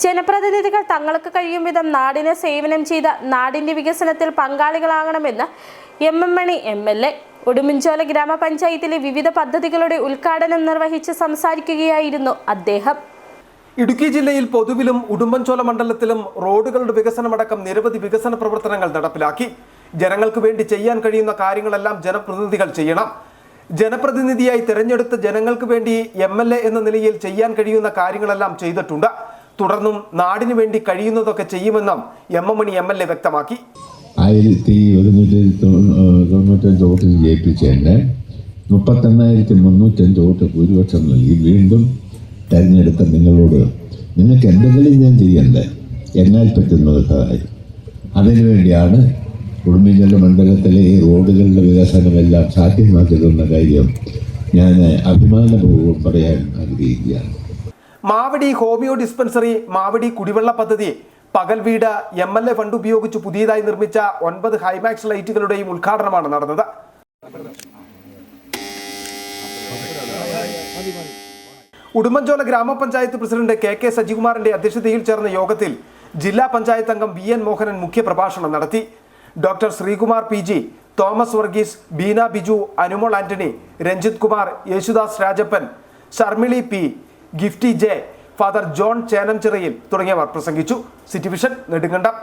ജനപ്രതിനിധികൾ തങ്ങൾക്ക് കഴിയും വിധം നാടിനെ സേവനം ചെയ്ത നാടിന്റെ വികസനത്തിൽ പങ്കാളികളാകണമെന്ന് M M Mani M L A. Udumbanchola ഗ്രാമപഞ്ചായത്തിലെ വിവിധ പദ്ധതികളുടെ ഉദ്ഘാടനം നിർവഹിച്ച് സംസാരിക്കുകയായിരുന്നു അദ്ദേഹം. ഇടുക്കി ജില്ലയിൽ പൊതുവിലും ഉടുമ്പൻചോല മണ്ഡലത്തിലും റോഡുകളുടെ വികസനമടക്കം നിരവധി വികസന പ്രവർത്തനങ്ങൾ നടപ്പിലാക്കി. ജനങ്ങൾക്ക് വേണ്ടി ചെയ്യാൻ കഴിയുന്ന കാര്യങ്ങളെല്ലാം ജനപ്രതിനിധികൾ ചെയ്യണം. ജനപ്രതിനിധിയായി തിരഞ്ഞെടുത്ത് ജനങ്ങൾക്ക് വേണ്ടി എം എന്ന നിലയിൽ ചെയ്യാൻ കഴിയുന്ന കാര്യങ്ങളെല്ലാം ചെയ്തിട്ടുണ്ട്. തുടർന്നും നാടിനു വേണ്ടി കഴിയുന്നതൊക്കെ ചെയ്യുമെന്നും M M Mani M L A വ്യക്തമാക്കി. ആയിരത്തി ഒരുന്നൂറ്റി തൊണ്ണൂറ്റഞ്ച് വോട്ടിന് ജയിപ്പിച്ചതിന് മുപ്പത്തെണ്ണായിരത്തി മുന്നൂറ്റഞ്ച് വോട്ട് ഭൂരിപക്ഷം നൽകി. വീണ്ടും തെരഞ്ഞെടുത്ത നിങ്ങളോട് നിങ്ങൾക്ക് എന്തെങ്കിലും ഞാൻ ചെയ്യണ്ടേ? എന്നാൽ പറ്റുന്നത് സഹായം അതിനുവേണ്ടിയാണ് കുടുംബജല മണ്ഡലത്തിലെ ഈ റോഡുകളുടെ വികസനമെല്ലാം സാധ്യമാക്കി തന്ന കാര്യം ഞാൻ അഭിമാനപൂർവം പറയാൻ ആഗ്രഹിക്കുകയാണ്. മാവടി ഹോമിയോ ഡിസ്പെൻസറി മാവടി കുടിവെള്ള പദ്ധതി. പകൽ വീട് എം എൽ എ ഫണ്ട് ഉപയോഗിച്ച് പുതിയതായി നിർമ്മിച്ച ഒൻപത് ഹൈമാക്സ് ലൈറ്റുകളുടെയും ഉദ്ഘാടനമാണ് നടന്നത്. ഉടുമ്പൻചോല ഗ്രാമപഞ്ചായത്ത് പ്രസിഡന്റ് കെ കെ സജികുമാറിന്റെ അധ്യക്ഷതയിൽ ചേർന്ന യോഗത്തിൽ ജില്ലാ പഞ്ചായത്ത് അംഗം വി എൻ മോഹനൻ മുഖ്യപ്രഭാഷണം നടത്തി. Doctor Sreekumar P G Thomas Varghese Beena Biju Anumol Antony Ranjith Kumar Yesudas Rajappan Sharmili P Gifty J father John Chenamchirayil തുടങ്ങിയവർ പ്രസംഗിച്ചു. City vision Nedumkandam.